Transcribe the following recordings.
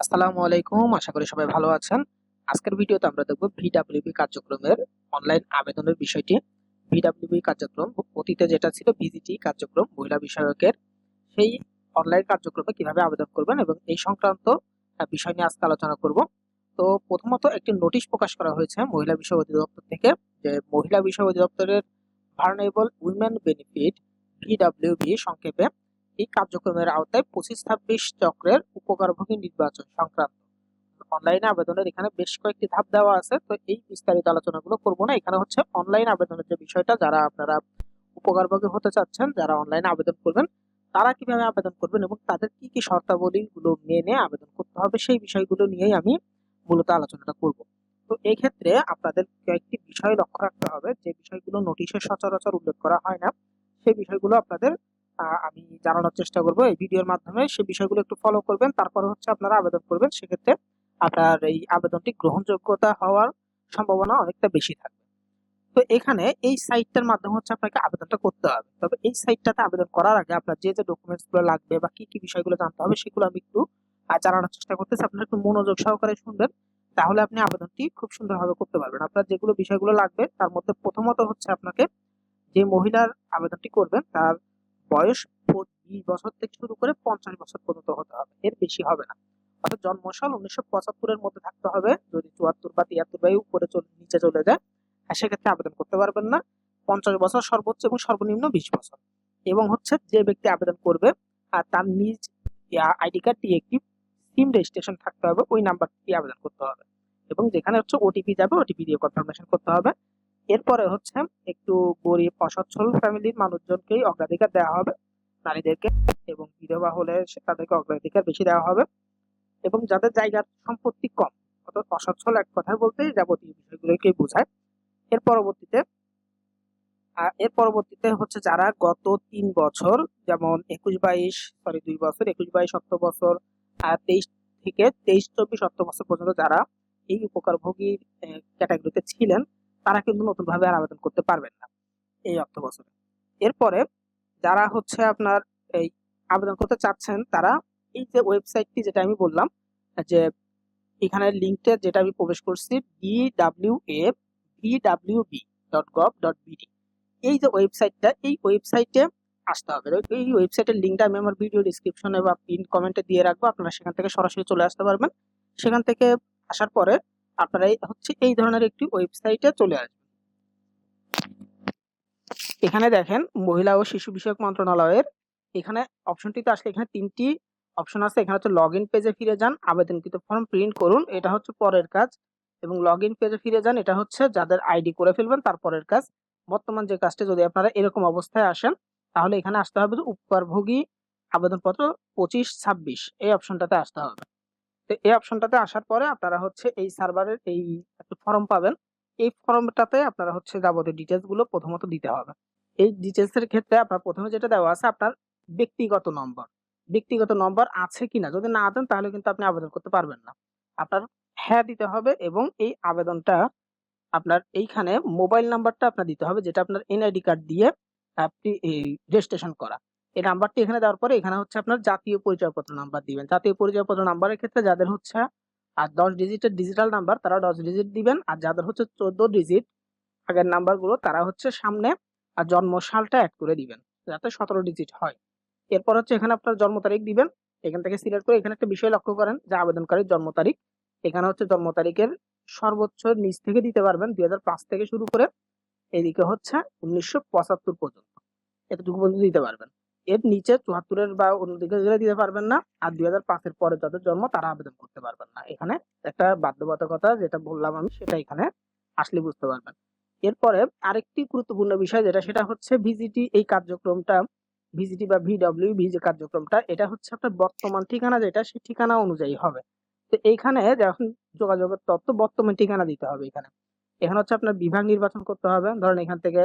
আসসালামু আলাইকুম, আশা করি সবাই ভালো আছেন। আজকের ভিডিওতে আমরা দেখব ভিডাব্লিউবি কার্যক্রমের অনলাইন আবেদনের বিষয়টি। ভিডাব্লিউবি কার্যক্রম, অতীতে যেটা ছিল ভিজিটি কার্যক্রম, মহিলা বিষয়কের, সেই অনলাইন কার্যক্রমে কীভাবে আবেদন করবেন এবং এই সংক্রান্ত বিষয় নিয়ে আজকে আলোচনা করব। তো প্রথমত একটি নোটিশ প্রকাশ করা হয়েছে মহিলা বিষয় অধিদপ্তর থেকে যে মহিলা বিষয় অধিদপ্তরের ভার্নেবল উইমেন বেনিফিট ভিডাব্লিউবি সংক্ষেপে। এই কার্যক্রমের আওতায় পঁচিশ ছাব্বিশ চক্রের উপকারভোগী নির্বাচন সংক্রান্ত। অনলাইনে আবেদনের এখানে বেশ কয়েকটি ধাপ দেওয়া আছে, তো এই বিস্তারিত আলোচনাগুলো করব না। এখানে হচ্ছে অনলাইন আবেদনের যে বিষয়টা, যারা আপনারা উপকারভোগী হতে চাচ্ছেন, যারা অনলাইনে আবেদন করবেন, তারা কীভাবে আবেদন করবেন এবং তাদের কি কি শর্তাবলী গুলো মেনে আবেদন করতে হবে, সেই বিষয়গুলো নিয়েই আমি মূলত আলোচনাটা করব। তো এই ক্ষেত্রে আপনাদের কয়েকটি বিষয় লক্ষ্য রাখতে হবে। যে বিষয়গুলো নোটিশে সচরাচর উল্লেখ করা হয় না, সেই বিষয়গুলো আপনাদের আমি জানানোর চেষ্টা করব এই ভিডিওর মাধ্যমে। সেই বিষয়গুলো একটু ফলো করবেন, তারপরে হচ্ছে আপনারা আবেদন করবেন। সেক্ষেত্রে আপনার এই আবেদনটি গ্রহণযোগ্যতা হওয়ার সম্ভাবনা অনেকটা বেশি থাকবে। তো এখানে এই সাইটটার মাধ্যমে হচ্ছে আপনাকে আবেদনটা করতে হবে। তবে এই সাইটটাতে আবেদন করার আগে আপনার যে যে ডকুমেন্টসগুলো লাগবে বা কি কি বিষয়গুলো জানতে হবে সেগুলো আমি একটু জানানোর চেষ্টা করতেছি। আপনারা একটু মনোযোগ সহকারে শুনবেন, তাহলে আপনি আবেদনটি খুব সুন্দরভাবে করতে পারবেন। আপনার যেগুলো বিষয়গুলো লাগবে, তার মধ্যে প্রথমত হচ্ছে আপনাকে যে মহিলার আবেদনটি করবেন, তার বয়স বিশ বছর থেকে শুরু করে পঞ্চাশ বছর পর্যন্ত হতে হবে। এর বেশি হবে না। অর্থাৎ জন্মসাল উনিশশো পঁচাত্তরের মধ্যে থাকতে হবে। যদি চুয়াত্তর বা তিয়াত্তর বা উপরে নিচে চলে যায় হ্যাঁ, সেক্ষেত্রে আবেদন করতে পারবেন না। পঞ্চাশ বছর সর্বোচ্চ এবং সর্বনিম্ন বিশ বছর। এবং হচ্ছে যে ব্যক্তি আবেদন করবে আর তার নিজ আইডি কার্ডটি একটি সিম রেজিস্ট্রেশন থাকতে হবে। ওই নাম্বারটি আবেদন করতে হবে। এবং যেখানে হচ্ছে ওটিপি যাবে ওটিপি দিয়ে কনফার্মেশন করতে হবে। এরপরে হচ্ছে একটু গরিব অসচ্ছল ফ্যামিলির মানুষজনকেই অগ্রাধিকার দেওয়া হবে, নারীদেরকে এবং বিধবা হলে তাদেরকে অগ্রাধিকার বেশি দেওয়া হবে এবং যাদের জায়গার সম্পত্তি কম, অর্থাৎ অসচ্ছল এক কথায় বলতে যাবতীয় বিষয়গুলোকেই বোঝায়। এর পরবর্তীতে এর পরবর্তীতে হচ্ছে যারা গত তিন বছর, যেমন একুশ বাইশ সরি দুই বছর, একুশ বাইশ সত্তর বছর তেইশ থেকে তেইশ, চব্বিশ সত্তর বছর পর্যন্ত যারা এই উপকারভোগী ক্যাটাগরিতে ছিলেন তারা কিন্তু নতুন ভাবে আর আবেদন করতে পারবেন না এই অর্থ বছরে। এরপরে যারা হচ্ছে আপনার এই আবেদন করতে চাচ্ছেন, তারা এই যে ওয়েবসাইটটি যেটা আমি বললাম, যে এখানে লিঙ্কটা যেটা আমি প্রবেশ করছি D W A V W B dot gov dot BD এই যে ওয়েবসাইটটা এই ওয়েবসাইটে আসতে হবে। এই ওয়েবসাইটের লিঙ্কটা আমি আমার ভিডিও ডিসক্রিপশনে বা পিন কমেন্টে দিয়ে রাখব। আপনারা সেখান থেকে সরাসরি চলে আসতে পারবেন। সেখান থেকে আসার পরে আপনারা হচ্ছে এই ধরনের একটি ওয়েবসাইটে চলে আসবেন। এখানে দেখেন মহিলা ও শিশু বিষয়ক মন্ত্রণালয়ের এখানে অপশনটিতে আসলে এখানে তিনটি অপশন আছে। এখানে হচ্ছে লগ ইন পেজে ফিরে যান, আবেদনকৃত ফর্ম প্রিন্ট করুন, এটা হচ্ছে পরের কাজ। এবং লগ ইন পেজে ফিরে যান, এটা হচ্ছে যাদের আইডি করে ফেলবেন তারপরের কাজ। বর্তমান যে কাজটি, যদি আপনারা এরকম অবস্থায় আসেন, তাহলে এখানে আসতে হবে উপকারভোগী আবেদনপত্র পঁচিশ ছাব্বিশ, এই অপশনটাতে আসতে হবে। তো এই অপশনটাতে আসার পরে আপনারা হচ্ছে এই সার্ভারের এই একটা ফর্ম পাবেন। এই ফর্মটাতে আপনারা হচ্ছে যাবতীয় ডিটেলসগুলো প্রথমত দিতে হবে। এই ডিটেলসের ক্ষেত্রে আপনার প্রথমে যেটা দেওয়া আছে আপনার ব্যক্তিগত নম্বর। ব্যক্তিগত নম্বর আছে কিনা? যদি না দেন, তাহলে কিন্তু আপনি আবেদন করতে পারবেন না। আপনার হ্যাঁ দিতে হবে এবং এই আবেদনটা আপনার এইখানে মোবাইল নাম্বারটা আপনার দিতে হবে, যেটা আপনার এনআইডি কার্ড দিয়ে আপনি এই রেজিস্ট্রেশন করা। এই নাম্বারটি এখানে দেওয়ার পরে এখানে হচ্ছে আপনার জাতীয় পরিচয়পত্র নাম্বার দিবেন। জাতীয় পরিচয়পত্র নাম্বারের ক্ষেত্রে যাদের হচ্ছে, আর দশ ডিজিটের ডিজিটাল নাম্বার তারা দশ ডিজিট দিবেন, আর যাদের হচ্ছে চোদ্দ ডিজিট আগের নাম্বারগুলো তারা হচ্ছে সামনে, আর জন্ম সালটা অ্যাড করে দিবেন, যাতে সতেরো ডিজিট হয়। এরপর হচ্ছে এখানে আপনার জন্ম তারিখ দিবেন, এখান থেকে সিলেক্ট করে এখানে একটা বিষয় লক্ষ্য করেন যে আবেদনকারীর জন্ম তারিখ। এখানে হচ্ছে জন্ম তারিখের সর্বোচ্চ নিচ থেকে দিতে পারবেন দুই হাজার পাঁচ থেকে শুরু করে, এদিকে হচ্ছে উনিশশো পঁচাত্তর পর্যন্ত। এতটুকু পর্যন্ত দিতে পারবেন। এর নিচে চুয়াত্তরের বা অন্যদিকে দিতে পারবেন না। আর দুই হাজার পাঁচের পরে যাদের জন্ম, তারা আবেদন করতে পারবেন না। এখানে একটা বাধ্যবাধকতা যেটা বললাম আমি, সেটা এখানে আসলে বুঝতে পারবেন। এরপরে আরেকটি গুরুত্বপূর্ণ বিষয় যেটা, সেটা হচ্ছে ভিজিটি এই কার্যক্রমটা ভিজিটি বা ভিডব্লিউ ভি যে কার্যক্রমটা, এটা হচ্ছে আপনার বর্তমান ঠিকানা যেটা, সেই ঠিকানা অনুযায়ী হবে। তো এইখানে যখন যোগাযোগের তথ্য বর্তমান ঠিকানা দিতে হবে এখানে। এখানে হচ্ছে আপনার বিভাগ নির্বাচন করতে হবে। ধরেন এখান থেকে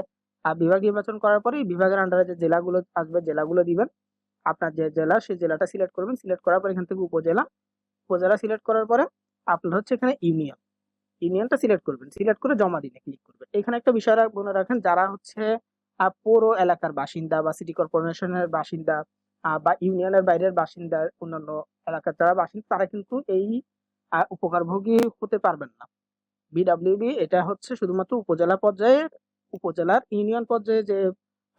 বিভাগ নির্বাচন করার পরে বিভাগের আন্ডারে যে জেলাগুলো আসবে, জেলাগুলো দিবেন। আপনার যে জেলা, সেই জেলাটা সিলেক্ট করবেন। সিলেক্ট করার পর এখান থেকে উপজেলা। উপজেলা সিলেক্ট করার পরে আপনার হচ্ছে এখানে ইউনিয়ন ইউনিয়নটা সিলেক্ট করবেন। সিলেক্ট করে জমা দিনে ক্লিক করবেন। এখানে একটা বিষয় মনে রাখেন, যারা হচ্ছে পৌর এলাকার বাসিন্দা বা সিটি কর্পোরেশনের বাসিন্দা বা ইউনিয়নের বাইরের বাসিন্দা, অন্যান্য এলাকার যারা বাসিন্দা, তারা কিন্তু এই উপকারভোগী হতে পারবেন না। বিডাব্লিউবি এটা হচ্ছে শুধুমাত্র উপজেলা পর্যায়ে উপজেলার ইউনিয়ন পর্যায়ে যে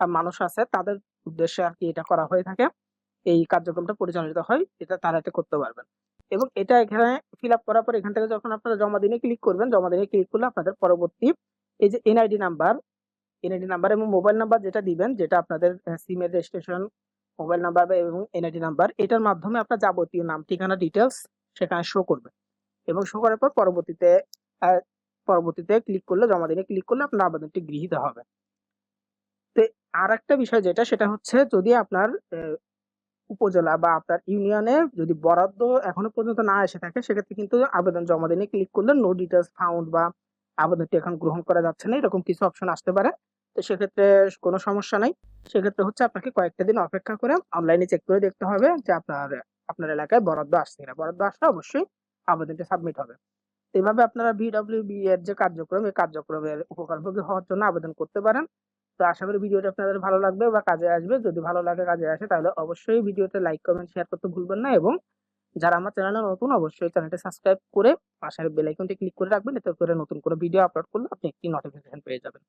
মানুষ আছে, তাদের উদ্দেশ্যে আর কি এটা করা হয়ে থাকে। এই কার্যক্রমটা পরিচালিত হয়, এটা তারা এটা করতে পারবেন। এবং এটা এখানে ফিল আপ করার পর এখান থেকে যখন আপনারা জমা দিনে ক্লিক করবেন, জমা দিনে ক্লিক করলে আপনাদের পরবর্তী এই যে এনআইডি নাম্বার এনআইডি নাম্বার এবং মোবাইল নাম্বার যেটা দিবেন, যেটা আপনাদের সিমের রেজিস্ট্রেশন মোবাইল নাম্বার এবং এনআইডি নাম্বার, এটার মাধ্যমে আপনার যাবতীয় নাম, ঠিকানা ডিটেলস সেখানে শো করবে এবং শো করার পর পরবর্তীতে পরবর্তীতে ক্লিক করলে, জমা দিনে ক্লিক করলে আপনার আবেদনটি গৃহীত হবে। তো আর একটা বিষয় যেটা, সেটা হচ্ছে যদি আপনার উপজেলা বা আপনার ইউনিয়নে যদি বরাদ্দ এখনও পর্যন্ত না এসে থাকে, সেক্ষেত্রে কিন্তু আবেদন জমা দিনে ক্লিক করলে নো ডিটেলস ফাউন্ড বা আবেদনটি এখন গ্রহণ করা যাচ্ছে না, এরকম কিছু অপশন আসতে পারে। তো সেক্ষেত্রে কোনো সমস্যা নাই। সেক্ষেত্রে হচ্ছে আপনাকে কয়েকটা দিন অপেক্ষা করে অনলাইনে চেক করে দেখতে হবে যে আপনার আপনার এলাকায় বরাদ্দ আসছে কিনা। বরাদ্দ আসলে অবশ্যই আবেদনটি সাবমিট হবে। তো এইভাবে আপনারা বিডব্লিউবি এর যে কার্যক্রম, এই কার্যক্রমের উপকারভোগী হওয়ার জন্য আবেদন করতে পারেন। তো আশা করি ভিডিওটা আপনাদের ভালো লাগবে বা কাজে আসবে। যদি ভালো লাগে, কাজে আসে, তাহলে অবশ্যই ভিডিওতে লাইক, কমেন্ট শেয়ার করতে ভুলবেন না এবং যারা আমার চ্যানেলে নতুন, অবশ্যই চ্যানেলটি সাবস্ক্রাইব করে পাশের বেল আইকনটি ক্লিক করে রাখবেন। এতে করে নতুন করে ভিডিও আপলোড করলে আপনি একটি নোটিফিকেশন পেয়ে যাবেন।